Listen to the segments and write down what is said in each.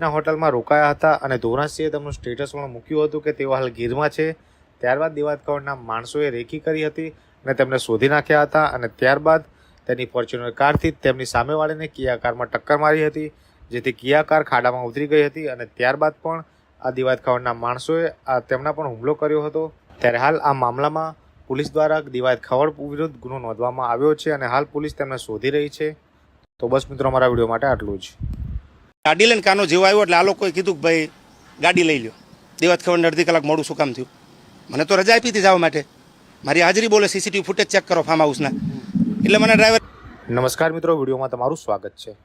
ના હોટલમાં રોકાયા હતા અને ધોરાસિંહે તેમનું સ્ટેટસ પણ મૂક્યું હતું કે તેઓ હાલ ગીરમાં છે. ત્યારબાદ દિવાત કવરના માણસોએ રેકી કરી હતી અને તેમને શોધી નાખ્યા હતા અને ત્યારબાદ તેની ફોર્ચ્યુનર કારથી તેમની સામેવાળીને કિયા કારમાં ટક્કર મારી હતી, જેથી કિયા કાર ખાડામાં ઉતરી ગઈ હતી અને ત્યારબાદ પણ આ દિવાત ખવડના માણસોએ આ તેમના પણ હુમલો કર્યો હતો. ત્યારે હાલ આ મામલામાં પોલીસ દ્વારા દિવાયત ખવડ વિરુદ્ધ ગુનો નોંધવામાં આવ્યો છે અને હાલ પોલીસ તેમને શોધી રહી છે. તો બસ મિત્રો, અમારા વીડિયો માટે આટલું જ. ગાડી લઈને કાનો જેવો આવ્યો એટલે આ લોકોએ કીધું કે ભાઈ, ગાડી લઈ લ્યો. દેવત ખબર અડધી કલાક મોડું શું કામ થયું. મને તો રજા આપી હતી જવા માટે. મારી હાજરી બોલે સીસીટીવી ફૂટેજ ચેક કરો ફાર્મ હાઉસના એટલે મને ડ્રાઈવર નમસ્કાર મિત્રો, વિડીયોમાં તમારું સ્વાગત છે.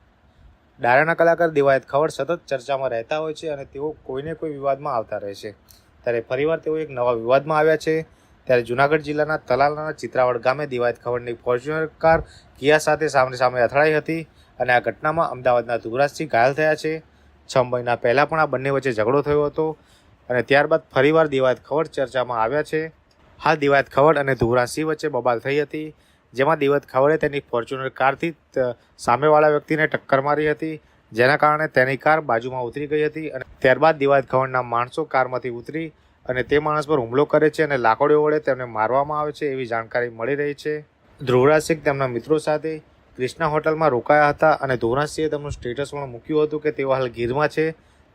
ડાયરાના કલાકાર દિવાયત ખવડ સતત ચર્ચામાં રહેતા હોય છે અને તેઓ કોઈને કોઈ વિવાદમાં આવતા રહે છે. ત્યારે ફરીવાર તેઓ એક નવા વિવાદમાં આવ્યા છે. ત્યારે જુનાગઢ જિલ્લાના તલાલાના ચિત્રાવડ ગામે દિવાયત ખવડની ફોર્ચ્યુનર કાર કિયા સાથે સામે સામે અથડાઈ હતી. અને આ ઘટનામાં અમદાવાદના ધુવરાજસિંહ ઘાયલ થયા છે. છ મહિના પહેલાં પણ આ બંને વચ્ચે ઝઘડો થયો હતો અને ત્યારબાદ ફરીવાર દિવાયત ખવડ ચર્ચામાં આવ્યા છે. હાલ દિવાયત ખવડ અને ધુવરાજસિંહ વચ્ચે બબાલ થઈ હતી, જેમાં દિવત ખવડે તેની ફોર્ચ્યુનર કારથી સામેવાળા વ્યક્તિને ટક્કર મારી હતી, જેના કારણે તેની કાર બાજુમાં ઉતરી ગઈ હતી અને ત્યારબાદ દિવાત ખવડના માણસો કારમાંથી ઉતરી અને તે માણસ પર હુમલો કરે છે અને લાકડીઓ વડે તેમને મારવામાં આવે છે એવી જાણકારી મળી રહી છે. ધ્રુવરાજ તેમના મિત્રો સાથે ક્રિષ્ના હોટલમાં રોકાયા હતા અને ધ્રુવરાજસિંહે તેમનું સ્ટેટસ પણ મૂક્યું હતું કે તેઓ હાલ ગીરમાં છે.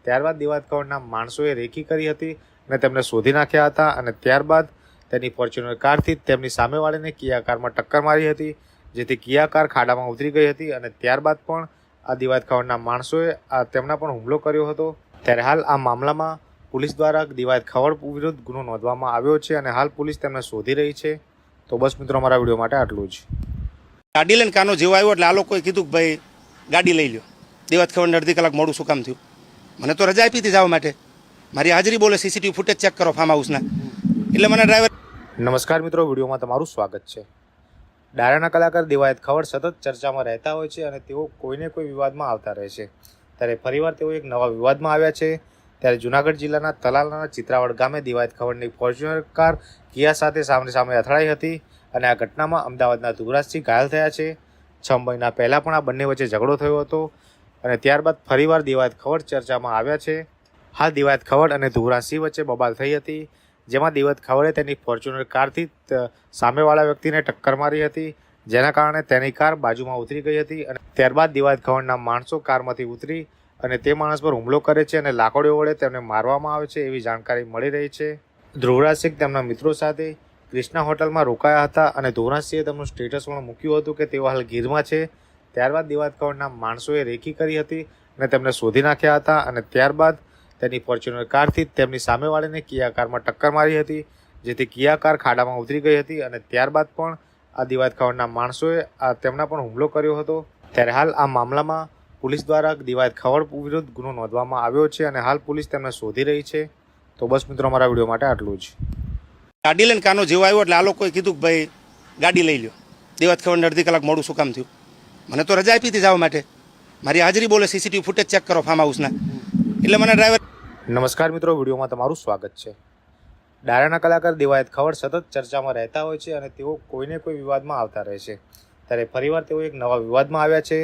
ત્યારબાદ દિવાત ખવડના માણસોએ રેકી કરી હતી અને તેમને શોધી નાખ્યા હતા અને ત્યારબાદ તેની ફોર્ચ્યુનર કારથી તેમની સામેવાળીને કિયા કારમાં ટક્કર મારી હતી, જેથી કિયા કાર ખાડામાં ઉતરી ગઈ હતી અને ત્યારબાદ પણ આ દિવાત ખવડના માણસોએ આ તેમના પણ હુમલો કર્યો હતો. ત્યારે હાલ આ મામલામાં પોલીસ દ્વારા દિવાત ખવડ વિરુદ્ધ ગુનો નોંધવામાં આવ્યો છે અને હાલ પોલીસ તેમને શોધી રહી છે. તો બસ મિત્રો, અમારા વીડિયો માટે આટલું જ. ગાડી લઈને કાનો જેવો આવ્યો એટલે આ લોકોએ કીધું કે ભાઈ, ગાડી લઈ લ્યો. દેવાત ખબર અડધી કલાક મોડું શું કામ થયું. મને તો રજા આપી હતી જવા માટે. મારી હાજરી બોલે સીસીટીવી ફૂટેજ ચેક કરો ફાર્મ હાઉસના એટલે મને ડ્રાઈવર નમસ્કાર મિત્રો, વિડીયોમાં તમારું સ્વાગત છે. ડાયરાના કલાકાર દિવાયત ખવડ સતત ચર્ચામાં રહેતા હોય છે અને તેઓ કોઈને કોઈ વિવાદમાં આવતા રહે છે. ત્યારે ફરીવાર તેઓ એક નવા વિવાદમાં આવ્યા છે. ત્યારે જુનાગઢ જિલ્લાના તલાલાના ચિત્રાવડ ગામે દિવાયત ખવડની ફોર્ચ્યુનર કાર કિયા સાથે સામે સામે અથડાઈ હતી. અને આ ઘટનામાં અમદાવાદના ધુવરાજસિંહ ઘાયલ થયા છે. છ મહિના પહેલાં પણ આ બંને વચ્ચે ઝઘડો થયો હતો અને ત્યારબાદ ફરીવાર દિવાયત ખવડ ચર્ચામાં આવ્યા છે. હાલ દિવાયત ખવડ અને ધુવરાજસિંહ વચ્ચે બબાલ થઈ હતી, જેમાં દિવત ખવડે તેની ફોર્ચ્યુનર કારથી સામેવાળા વ્યક્તિને ટક્કર મારી હતી, જેના કારણે તેની કાર બાજુમાં ઉતરી ગઈ હતી અને ત્યારબાદ દિવાત ખવડના માણસો કારમાંથી ઉતરી અને તે માણસ પર હુમલો કરે છે અને લાકડીઓ વડે તેમને મારવામાં આવે છે એવી જાણકારી મળી રહી છે. ધ્રુવરાજ તેમના મિત્રો સાથે ક્રિષ્ના હોટલમાં રોકાયા હતા અને ધ્રુવરાજસિંહે તેમનું સ્ટેટસ પણ મૂક્યું હતું કે તેઓ હાલ ગીરમાં છે. ત્યારબાદ દિવાત ખવડના માણસોએ રેકી કરી હતી અને તેમને શોધી નાખ્યા હતા અને ત્યારબાદ તેની ફોર્ચ્યુનર કારથી તેમની સામેવાળીને કિયા કારમાં ટક્કર મારી હતી, જેથી કિયા કાર ખાડામાં ઉતરી ગઈ હતી અને ત્યારબાદ પણ આ દિવાત ખવડના માણસોએ આ તેમના પણ હુમલો કર્યો હતો. ત્યારે હાલ આ મામલામાં પોલીસ દ્વારા દિવાત ખવડ વિરુદ્ધ ગુનો નોંધવામાં આવ્યો છે અને હાલ પોલીસ તેમને શોધી રહી છે. તો બસ મિત્રો, અમારા વીડિયો માટે આટલું જ. ગાડી લઈને કાનો જેવો આવ્યો એટલે આ લોકોએ કીધું ભાઈ, ગાડી લઈ લ્યો. દેવાત ખબર અડધી કલાક મોડું શું કામ થયું. મને તો રજા આપી હતી જવા માટે. મારી હાજરી બોલે સીસીટીવી ફૂટેજ ચેક કરો ફાર્મ હાઉસના એટલે મને ડ્રાઈવર નમસ્કાર મિત્રો, વિડીયોમાં તમારું સ્વાગત છે. ડાયરાના કલાકાર દિવાયત ખવડ સતત ચર્ચામાં રહેતા હોય છે અને તેઓ કોઈને કોઈ વિવાદમાં આવતા રહે છે. ત્યારે ફરીવાર તેઓ એક નવા વિવાદમાં આવ્યા છે.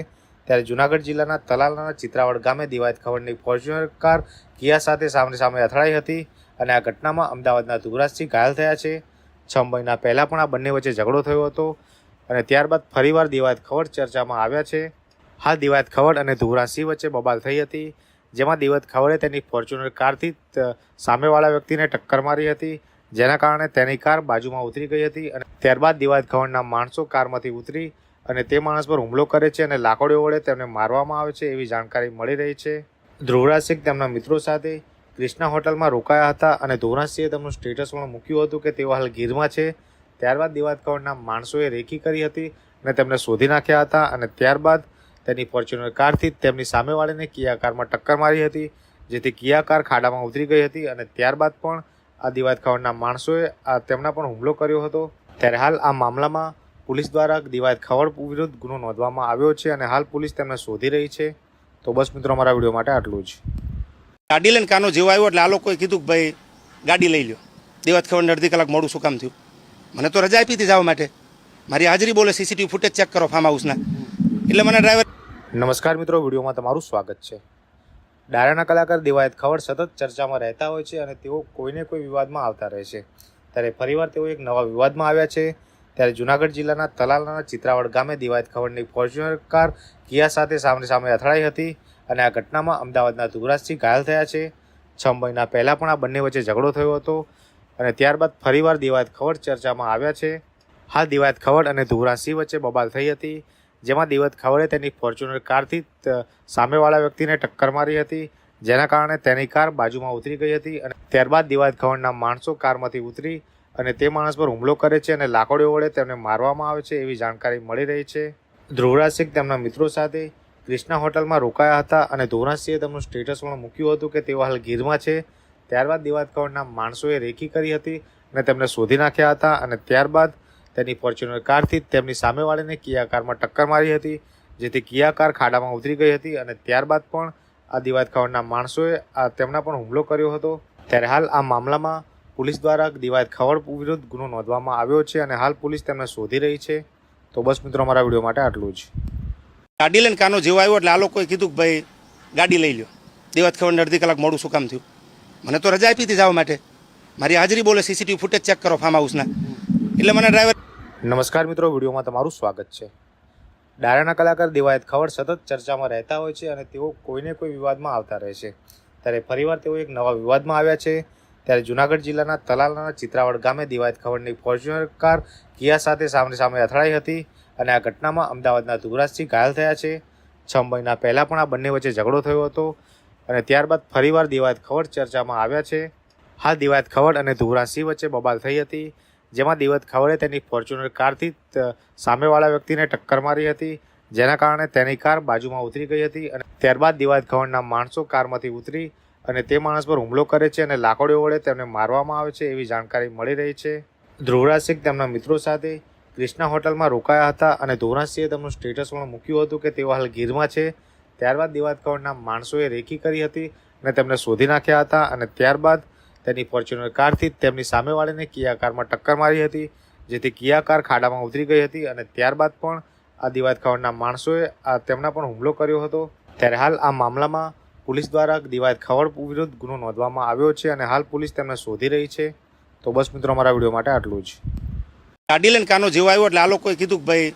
ત્યારે જુનાગઢ જિલ્લાના તલાલાના ચિત્રાવડ ગામે દિવાયત ખવડની ફોર્ચ્યુનર કાર કિયા સાથે સામે સામે અથડાઈ હતી. અને આ ઘટનામાં અમદાવાદના ધુરાજસિંહ ઘાયલ થયા છે. છ મહિના પહેલાં પણ આ બંને વચ્ચે ઝઘડો થયો હતો અને ત્યારબાદ ફરીવાર દિવાયત ખવડ ચર્ચામાં આવ્યા છે. હાલ દિવાયત ખવડ અને ધુરાજસિંહ વચ્ચે બબાલ થઈ હતી, જેમાં દિવત ખવડે તેની ફોર્ચ્યુનર કારથી સામેવાળા વ્યક્તિને ટક્કર મારી હતી, જેના કારણે તેની કાર બાજુમાં ઉતરી ગઈ હતી અને ત્યારબાદ દિવાત ખવડના માણસો કારમાંથી ઉતરી અને તે માણસ પર હુમલો કરે છે અને લાકડીઓ વડે તેમને મારવામાં આવે છે એવી જાણકારી મળી રહી છે. ધ્રુવરાજ તેમના મિત્રો સાથે ક્રિષ્ના હોટલમાં રોકાયા હતા અને ધ્રુવરાજસિંહે તેમનું સ્ટેટસ પણ મૂક્યું હતું કે તેઓ હાલ ગીરમાં છે. ત્યારબાદ દિવાત ખવડના માણસોએ રેકી કરી હતી અને તેમને શોધી નાખ્યા હતા અને ત્યારબાદ તેની ફોર્ચ્યુનર કારથી તેમની સામેવાળીને કિયા કારમાં ટક્કર મારી હતી, જેથી કિયા કાર ખાડામાં ઉતરી ગઈ હતી અને ત્યારબાદ પણ આ દિવાત ખવડના માણસોએ આ તેમના પણ હુમલો કર્યો હતો. ત્યારે હાલ આ મામલામાં પોલીસ દ્વારા દિવાત ખવડ વિરુદ્ધ ગુનો નોંધવામાં આવ્યો છે અને હાલ પોલીસ તેમને શોધી રહી છે. તો બસ મિત્રો, અમારા વીડિયો માટે આટલું જ. ગાડી લઈને કાનો જેવો આવ્યો એટલે આ લોકોએ કીધું કે ભાઈ, ગાડી લઈ લ્યો. દેવાત ખબર અડધી કલાક મોડું શું કામ થયું. મને તો રજા આપી હતી જવા માટે. મારી હાજરી બોલે સીસીટીવી ફૂટેજ ચેક કરો ફાર્મ હાઉસના એટલે મને ડ્રાઈવર નમસ્કાર મિત્રો, વિડીયોમાં તમારું સ્વાગત છે. ડાયરાના કલાકાર દિવાયત ખવડ સતત ચર્ચામાં રહેતા હોય છે અને તેઓ કોઈને કોઈ વિવાદમાં આવતા રહે છે. ત્યારે ફરીવાર તેઓ એક નવા વિવાદમાં આવ્યા છે. ત્યારે જુનાગઢ જિલ્લાના તલાલાના ચિત્રાવડ ગામે દિવાયત ખવડની ફોર્ચ્યુનર કાર કિયા સાથે સામે સામે અથડાઈ હતી. અને આ ઘટનામાં અમદાવાદના ધુવરાજસિંહ ઘાયલ થયા છે. છ મહિના પહેલાં પણ આ બંને વચ્ચે ઝઘડો થયો હતો અને ત્યારબાદ ફરીવાર દિવાયત ખવડ ચર્ચામાં આવ્યા છે. હાલ દિવાયત ખવડ અને ધુવરાજસિંહ વચ્ચે બબાલ થઈ હતી, જેમાં દિવાયત ખવડે તેની ફોર્ચ્યુનર કારથી સામેવાળા વ્યક્તિને ટક્કર મારી હતી, જેના કારણે તેની કાર બાજુમાં ઉતરી ગઈ હતી અને ત્યારબાદ દિવાયત ખવડના માણસો કારમાંથી ઉતરી અને તે માણસ પર હુમલો કરે છે અને લાકડીઓ વડે તેમને મારવામાં આવે છે એવી જાણકારી મળી રહી છે. ધ્રુવરાજસિંહ તેમના મિત્રો સાથે ક્રિષ્ના હોટલમાં રોકાયા હતા અને ધ્રુવરાજસિંહે તેમનું સ્ટેટસ પણ મૂક્યું હતું કે તેઓ હાલ ગીરમાં છે. ત્યારબાદ દિવાયત ખવડના માણસોએ રેકી કરી હતી અને તેમને શોધી નાખ્યા હતા અને ત્યારબાદ તેની ફોર્ચ્યુનર કારથી તેમની સામેવાળીને કિયા કારમાં ટક્કર મારી હતી, જેથી કિયા કાર ખાડામાં ઉતરી ગઈ હતી અને ત્યારબાદ પણ આ દિવાયત ખવડના માણસોએ આ તેમના પણ હુમલો કર્યો હતો. ત્યારે હાલ આ મામલામાં પોલીસ દ્વારા દિવાયત ખવડ વિરુદ્ધ ગુનો નોંધવામાં આવ્યો છે અને હાલ પોલીસ તેમને શોધી રહી છે. તો બસ મિત્રો મારા વીડિયો માટે આટલું જ. ગાડી લઈને કાનો જેવો આવ્યો એટલે આ લોકોએ કીધું કે ભાઈ, ગાડી લઈ લો દેવાત ખબર અડધી કલાક મોડું શું કામ થયું. મને તો રજા આપી હતી જવા માટે. મારી હાજરી બોલે સીસીટીવી ફૂટેજ ચેક કરો ફાર્મ હાઉસના એટલે મને ડ્રાઈવર નમસ્કાર મિત્રો, વિડીયોમાં તમારું સ્વાગત છે. ડાયરાના કલાકાર દિવાયત ખવડ સતત ચર્ચામાં રહેતા હોય છે અને તેઓ કોઈને કોઈ વિવાદમાં આવતા રહે છે. ત્યારે ફરીવાર તેઓ એક નવા વિવાદમાં આવ્યા છે. ત્યારે જુનાગઢ જિલ્લાના તલાલાના ચિત્રાવડ ગામે દિવાયત ખવડની ફોર્ચ્યુનર કાર કિયા સાથે સામે સામે અથડાઈ હતી. અને આ ઘટનામાં અમદાવાદના ધુવરાજસિંહ ઘાયલ થયા છે. છ મહિના પહેલાં પણ આ બંને વચ્ચે ઝઘડો થયો હતો અને ત્યારબાદ ફરીવાર દિવાયત ખવડ ચર્ચામાં આવ્યા છે. હાલ દિવાયત ખવડ અને ધુવરાજસિંહ વચ્ચે બબાલ થઈ હતી, જેમાં દિવત ખવડે તેની ફોર્ચ્યુનર કારથી સામેવાળા વ્યક્તિને ટક્કર મારી હતી, જેના કારણે તેની કાર બાજુમાં ઉતરી ગઈ હતી અને ત્યારબાદ દિવાયત ખવડના માણસો કારમાંથી ઉતરી અને તે માણસ પર હુમલો કરે છે અને લાકડીઓ વડે તેમને મારવામાં આવે છે એવી જાણકારી મળી રહી છે. ધ્રુવરાજસિંહ તેમના મિત્રો સાથે ક્રિષ્ના હોટલમાં રોકાયા હતા અને ધ્રુવરાજસિંહે તેમનું સ્ટેટસ પણ મૂક્યું હતું કે તેઓ હાલ ગીરમાં છે. ત્યારબાદ દિવાયત ખવડના માણસોએ રેકી કરી હતી અને તેમને શોધી નાખ્યા હતા અને ત્યારબાદ તેની ફોર્ચ્યુનર કારથી તેમની સામેવાળીને કિયા કારમાં ટક્કર મારી હતી, જેથી કિયા કાર ખાડામાં ઉતરી ગઈ હતી અને ત્યારબાદ પણ આ દિવાયત ખવડના માણસોએ આ તેમના પણ હુમલો કર્યો હતો. ત્યારે હાલ આ મામલામાં પોલીસ દ્વારા દિવાયત ખવડ વિરુદ્ધ ગુનો નોંધવામાં આવ્યો છે અને હાલ પોલીસ તેમને શોધી રહી છે. તો બસ મિત્રો મારા વીડિયો માટે આટલું જ. ગાડી લઈને કાનો જેવો આવ્યો એટલે આ લોકોએ કીધું કે ભાઈ,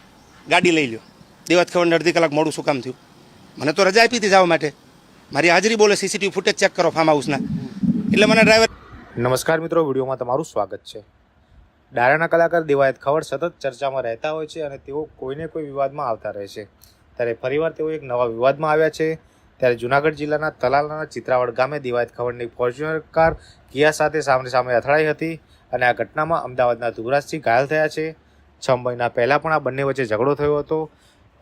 ગાડી લઈ લો દેવાત ખબર અડધી કલાક મોડું શું કામ થયું. મને તો રજા આપી હતી જવા માટે. મારી હાજરી બોલે સીસીટીવી ફૂટેજ ચેક કરો ફાર્મ હાઉસના એટલે મને ડ્રાઈવર નમસ્કાર મિત્રો, વિડીયોમાં તમારું સ્વાગત છે. ડાયરાના કલાકાર દિવાયત ખવડ સતત ચર્ચામાં રહેતા હોય છે અને તેઓ કોઈને કોઈ વિવાદમાં આવતા રહે છે. ત્યારે ફરીવાર તેઓ એક નવા વિવાદમાં આવ્યા છે. ત્યારે જુનાગઢ જિલ્લાના તલાલાના ચિત્રાવડ ગામે દિવાયત ખવડની ફોર્ચ્યુનર કાર કિયા સાથે સામને સામે અથડાઈ હતી. અને આ ઘટનામાં અમદાવાદના ધુવરાજસિંહ ઘાયલ થયા છે. છ મહિના પહેલાં પણ આ બંને વચ્ચે ઝઘડો થયો હતો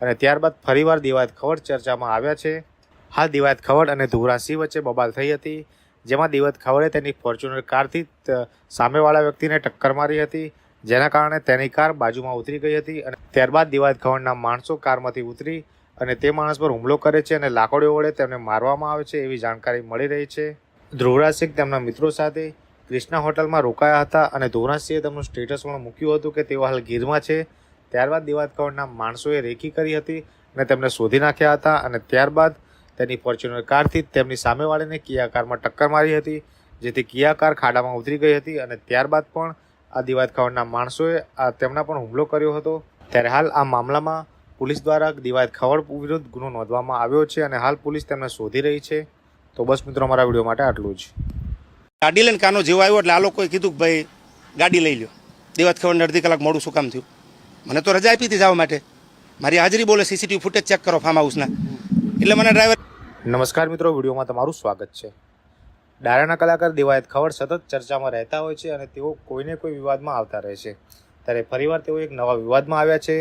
અને ત્યારબાદ ફરીવાર દિવાયત ખવડ ચર્ચામાં આવ્યા છે. હાલ દિવાયત ખવડ અને ધુવરાજસિંહ વચ્ચે બબાલ થઈ હતી, જેમાં દિવત ખવડે તેની ફોર્ચ્યુનર કારથી સામેવાળા વ્યક્તિને ટક્કર મારી હતી, જેના કારણે તેની કાર બાજુમાં ઉતરી ગઈ હતી અને ત્યારબાદ દિવાયત ખવડના માણસો કારમાંથી ઉતરી અને તે માણસ પર હુમલો કરે છે અને લાકડીઓ વડે તેમને મારવામાં આવે છે એવી જાણકારી મળી રહી છે. ધ્રુવરાજસિંહ તેમના મિત્રો સાથે ક્રિષ્ના હોટલમાં રોકાયા હતા અને ધ્રુવરાજસિંહે તેમનું સ્ટેટસ પણ મૂક્યું હતું કે તેઓ હાલ ગીરમાં છે. ત્યારબાદ દિવાયત ખવડના માણસોએ રેકી કરી હતી અને તેમને શોધી નાખ્યા હતા અને ત્યારબાદ તેની ફોર્ચ્યુનર કારથી તેમની સામેવાળીને કિયા કારમાં ટક્કર મારી હતી, જેથી કિયા કાર ખાડામાં ઉતરી ગઈ હતી અને ત્યારબાદ પણ આ દિવાયત ખવડના માણસોએ આ તેમના પણ હુમલો કર્યો હતો. ત્યારે હાલ આ મામલામાં પોલીસ દ્વારા દિવાયત ખવડ વિરુદ્ધ ગુનો નોંધવામાં આવ્યો છે અને હાલ પોલીસ તેમને શોધી રહી છે. તો બસ મિત્રો મારા વીડિયો માટે આટલું જ. ગાડી લઈને કાનો જેવો આવ્યો એટલે આ લોકોએ કીધું કે ભાઈ, ગાડી લઈ લો દેવાત ખબર અડધી કલાક મોડું શું કામ થયું. મને તો રજા આપી હતી જવા માટે. મારી હાજરી બોલે સીસીટીવી ફૂટેજ ચેક કરો ફાર્મ હાઉસના એટલે મને ડ્રાઈવર નમસ્કાર મિત્રો, વિડીયોમાં તમારું સ્વાગત છે. ડાયરાના કલાકાર દિવાયત ખવડ સતત ચર્ચામાં રહેતા હોય છે અને તેઓ કોઈને કોઈ વિવાદમાં આવતા રહે છે. ત્યારે ફરીવાર તેઓ એક નવા વિવાદમાં આવ્યા છે.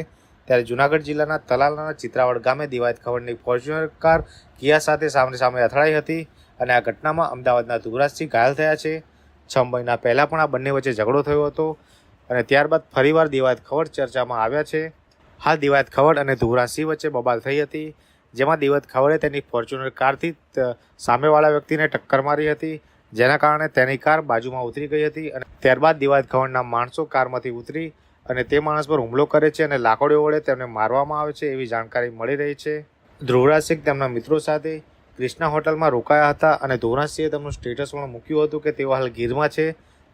ત્યારે જુનાગઢ જિલ્લાના તલાલાના ચિત્રાવડ ગામે દિવાયત ખવડની ફોર્ચ્યુનર કાર કિયા સાથે સામને સામે અથડાઈ હતી. અને આ ઘટનામાં અમદાવાદના ધુવરાજસિંહ ઘાયલ થયા છે. છ મહિના પહેલાં પણ આ બંને વચ્ચે ઝઘડો થયો હતો અને ત્યારબાદ ફરીવાર દિવાયત ખવડ ચર્ચામાં આવ્યા છે. હાલ દિવાયત ખવડ અને ધુવરાજસિંહ વચ્ચે બબાલ થઈ હતી, જેમાં દિવાયત ખવડે તેની ફોર્ચ્યુનર કારથી સામેવાળા વ્યક્તિને ટક્કર મારી હતી, જેના કારણે તેની કાર બાજુમાં ઉતરી ગઈ હતી અને ત્યારબાદ દિવાયત ખવડના માણસો કારમાંથી ઉતરી અને તે માણસ પર હુમલો કરે છે અને લાકડીઓ વડે તેમને મારવામાં આવે છે એવી જાણકારી મળી રહી છે. ધ્રુવરાજસિંહ તેમના મિત્રો સાથે ક્રિષ્ના હોટલમાં રોકાયા હતા અને ધોરાસિંહે તેમનું સ્ટેટસ પણ મૂક્યું હતું કે તેઓ હાલ ગીરમાં છે.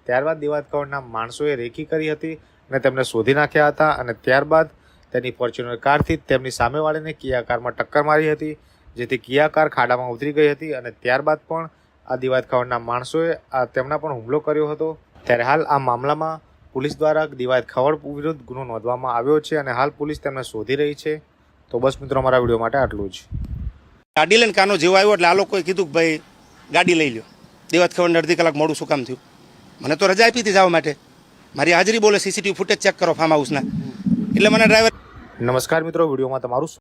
ત્યારબાદ દિવાત કવડના માણસોએ રેકી કરી હતી અને તેમને શોધી નાખ્યા હતા અને ત્યારબાદ તેની ફોર્ચ્યુનર કારથી તેમની સામેવાળીને કિયા કારમાં ટક્કર મારી હતી, જેથી કિયા કાર ખાડામાં ઉતરી ગઈ હતી અને ત્યારબાદ પણ આ દિવાત ખવડના માણસોએ આ તેમના પણ હુમલો કર્યો હતો. ત્યારે હાલ આ મામલામાં પોલીસ દ્વારા દિવાયત ખવડ વિરુદ્ધ ગુનો નોંધવામાં આવ્યો છે અને હાલ પોલીસ તેમને શોધી રહી છે. તો બસ મિત્રો, અમારા વીડિયો માટે આટલું જ. ગાડી લઈને કાનો જેવો આવ્યો એટલે આ લોકોએ કીધું કે ભાઈ, ગાડી લઈ લ્યો. દેવાત ખબર અડધી કલાક મોડું શું કામ થયું. મને તો રજા આપી હતી જવા માટે. મારી હાજરી બોલે સીસીટીવી ફૂટેજ ચેક કરો ફાર્મ હાઉસના એટલે મને ડ્રાઈવર નમસ્કાર મિત્રો, વિડીયોમાં તમારું